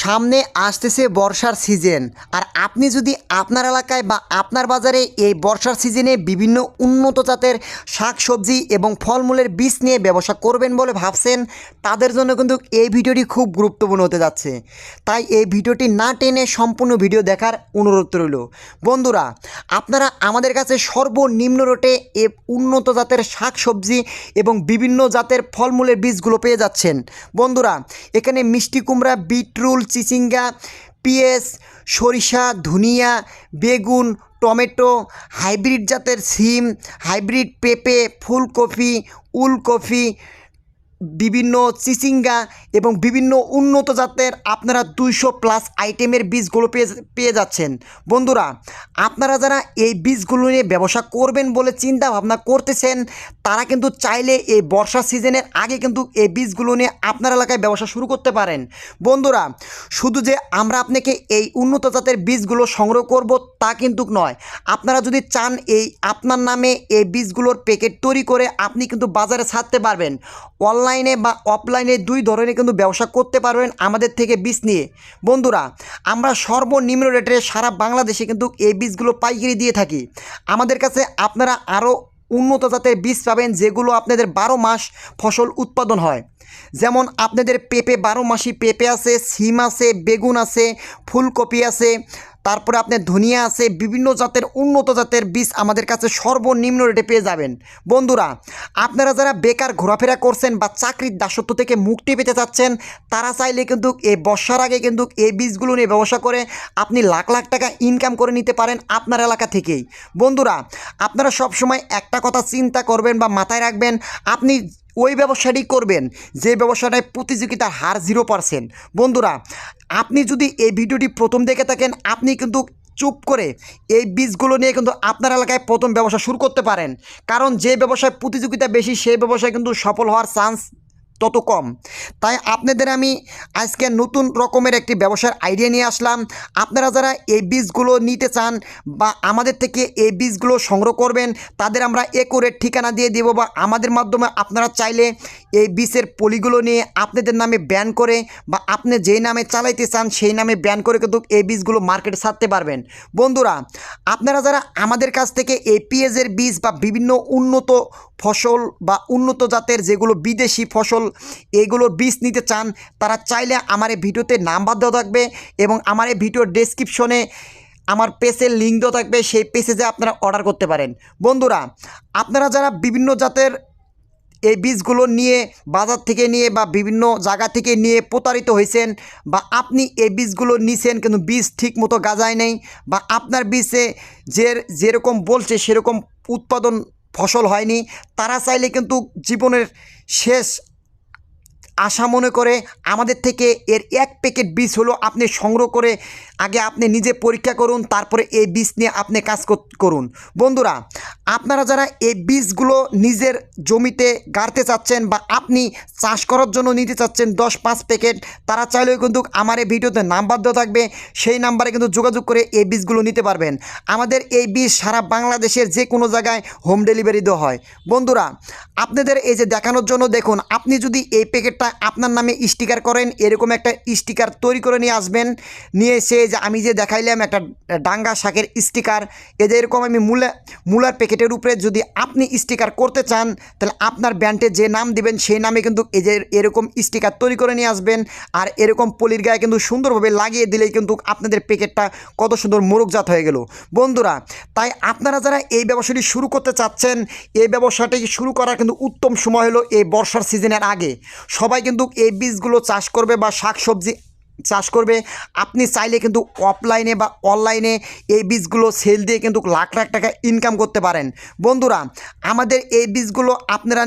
সামনে আসতেছে বর্ষার সিজন। আর আপনি যদি আপনার এলাকায় বা আপনার বাজারে এই বর্ষার সিজনে বিভিন্ন উন্নত জাতের শাকসবজি এবং ফলমূলের বীজ নিয়ে ব্যবসা করবেন বলে ভাবছেন, তাদের জন্য কিন্তু এই ভিডিওটি খুব গুরুত্বপূর্ণ হতে যাচ্ছে। তাই এই ভিডিওটি না টেনে সম্পূর্ণ ভিডিও দেখার অনুরোধ রইল। বন্ধুরা, আপনারা আমাদের কাছে সর্বনিম্ন রেটে এ উন্নত জাতের শাকসবজি এবং বিভিন্ন জাতের ফলমূলের বীজগুলো পেয়ে যাচ্ছেন। বন্ধুরা, এখানে মিষ্টি কুমড়া বিটরুল চিচিঙ্গা পিএস সরিষা ধনিয়া বেগুন টমেটো হাইব্রিড জাতের সিম হাইব্রিড পেঁপে ফুলকপি উলকপি বিভিন্ন চিচিঙ্গা এবং বিভিন্ন উন্নত জাতের আপনারা দুইশো প্লাস আইটেমের বীজগুলো পেয়ে পেয়ে যাচ্ছেন। বন্ধুরা, আপনারা যারা এই বীজগুলো নিয়ে ব্যবসা করবেন বলে চিন্তা ভাবনা করতেছেন, তারা কিন্তু চাইলে এই বর্ষা সিজনের আগে কিন্তু এই বীজগুলো নিয়ে আপনার এলাকায় ব্যবসা শুরু করতে পারেন। বন্ধুরা, শুধু যে আমরা আপনাকে এই উন্নত জাতের বীজগুলো সংগ্রহ করব তা কিন্তু নয়। আপনারা যদি চান এই আপনার নামে এই বীজগুলোর প্যাকেট তৈরি করে আপনি কিন্তু বাজারে ছাড়তে পারবেন। অনলাইনে বা অফলাইনে দুই ধরনের কিন্তু ব্যবসা করতে পারবেন আমাদের থেকে বীজ নিয়ে। বন্ধুরা, আমরা সর্বনিম্ন রেটে সারা বাংলাদেশে কিন্তু এই বীজগুলো পাইকারি দিয়ে থাকি। আমাদের কাছে আপনারা আরও উন্নত জাতের বীজ পাবেন যেগুলো আপনাদের বারো মাস ফসল উৎপাদন হয়। যেমন আপনাদের পেঁপে বারো মাসি পেঁপে আছে, সিম আছে, বেগুন আছে, ফুলকপি আছে তারপরে আপনার ধনিয়া আছে, বিভিন্ন জাতের, উন্নত জাতের বীজ আমাদের কাছে সর্বনিম্ন রেটে পেয়ে যাবেন। বন্ধুরা, আপনারা যারা বেকার ঘোরাফেরা করছেন বা চাকরির দাসত্ব থেকে মুক্তি পেতে চাচ্ছেন, তারা চাইলে কিন্তু এই বর্ষার আগে কিন্তু এই বীজগুলো নিয়ে ব্যবসা করে আপনি লাখ লাখ টাকা ইনকাম করে নিতে পারেন আপনার এলাকা থেকেই। বন্ধুরা, আপনারা সবসময় একটা কথা চিন্তা করবেন বা মাথায় রাখবেন, আপনি ওই ব্যবসাটি করবেন। যে ব্যবসাটায় প্রতিযোগিতার হার জিরো পারসেন্ট বন্ধুরা, আপনি যদি এই ভিডিওটি প্রথম দেখে থাকেন, আপনি কিন্তু চুপ করে এই বীজগুলো নিয়ে কিন্তু আপনার এলাকায় প্রথম ব্যবসা শুরু করতে পারেন। কারণ যে ব্যবসায় প্রতিযোগিতা বেশি, সেই ব্যবসায় কিন্তু সফল হওয়ার চান্স তত কম। তাই আপনাদের আমি আজকে নতুন রকমের একটি ব্যবসার আইডিয়া নিয়ে আসলাম। আপনারা যারা এই বীজগুলো নিতে চান বা আমাদের থেকে এই বীজগুলো সংগ্রহ করবেন, তাদের আমরা একুরেট ঠিকানা দিয়ে দেবো বা আমাদের মাধ্যমে আপনারা চাইলে এই বীজের পলিগুলো নিয়ে আপনাদের নামে ব্যান করে বা আপনি যেই নামে চালাইতে চান, সেই নামে ব্যান করে কিন্তু এই বীজগুলো মার্কেটে ছাড়তে পারবেন। বন্ধুরা, আপনারা যারা আমাদের কাছ থেকে এই বীজ বা বিভিন্ন উন্নত ফসল বা উন্নত জাতের যেগুলো বিদেশি ফসল এগুলোর বীজ নিতে চান, তারা চাইলে আমার এই ভিডিওতে নাম্বার দেওয়া থাকবে এবং আমার এই ভিডিওর ডেসক্রিপশনে আমার পেজের লিঙ্ক দেওয়া থাকবে, সেই পেজে আপনারা অর্ডার করতে পারেন। বন্ধুরা, আপনারা যারা বিভিন্ন জাতের এই বীজগুলো নিয়ে, বাজার থেকে নিয়ে বা বিভিন্ন জায়গা থেকে নিয়ে প্রতারিত হয়েছেন বা আপনি এই বীজগুলো নিছেন কিন্তু বীজ ঠিক মতো গাজায় নেই বা আপনার বীজে যে যেরকম বলছে সেরকম উৎপাদন ফসল হয়নি, তারা চাইলে কিন্তু জীবনের শেষ আশা মনে করে আমাদের থেকে এর এক প্যাকেট বীজ হলো আপনি সংগ্রহ করে আগে আপনি নিজে পরীক্ষা করুন, তারপরে এই বীজ নিয়ে আপনি কাজ করুন। বন্ধুরা, আপনারা যারা এই বীজগুলো নিজের জমিতে গাড়তে চাচ্ছেন বা আপনি চাষ করার জন্য নিতে চাচ্ছেন দশ পাঁচ প্যাকেট, তারা চাইলেও কিন্তু আমার এই ভিডিওতে নাম্বার দেওয়া থাকবে, সেই নাম্বারে কিন্তু যোগাযোগ করে এই বীজগুলো নিতে পারবেন। আমাদের এই বীজ সারা বাংলাদেশের যে কোনো জায়গায় হোম ডেলিভারি দেওয়া হয়। বন্ধুরা, আপনাদের এই যে দেখানোর জন্য দেখুন, আপনি যদি এই প্যাকেটটা আপনার নামে স্টিকার করেন, এরকম একটা স্টিকার তৈরি করে নিয়ে আসবেন। নিয়ে এসে যে আমি যে দেখাইলাম একটা ডাঙ্গা শাকের স্টিকার, এই যে এরকম আমি মূলা, মূলার প্যাকেটের উপরে যদি আপনি স্টিকার করতে চান, তাহলে আপনার ব্যান্ডে যে নাম দিবেন, সেই নামে কিন্তু যে এরকম স্টিকার তৈরি করে নিয়ে আসবেন। আর এরকম পলির গায়ে কিন্তু সুন্দরভাবে লাগিয়ে দিলেই কিন্তু আপনাদের প্যাকেটটা কত সুন্দর মোরগজাত হয়ে গেল। বন্ধুরা, তাই আপনারা যারা এই ব্যবসাটি শুরু করতে চাচ্ছেন, এই ব্যবসাটি শুরু করার কিন্তু উত্তম সময় হলো এই বর্ষার সিজনের আগে। সবাই কিন্তু এই বীজগুলো চাষ করবে বা শাকসবজি চাষ করবে। আপনি চাইলে কিন্তু অফলাইনে বা অনলাইনে এই বীজগুলো সেল দিয়ে কিন্তু লাখ লাখ টাকা ইনকাম করতে পারেন। বন্ধুরা, আমাদের এই বীজগুলো আপনারা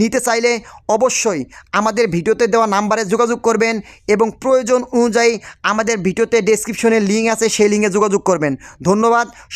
নিতে চাইলে অবশ্যই আমাদের ভিডিওতে দেওয়া নাম্বারে যোগাযোগ করবেন এবং প্রয়োজন অনুযায়ী আমাদের ভিডিওতে ডেসক্রিপশনে লিঙ্ক আছে, সেই লিঙ্কে যোগাযোগ করবেন। ধন্যবাদ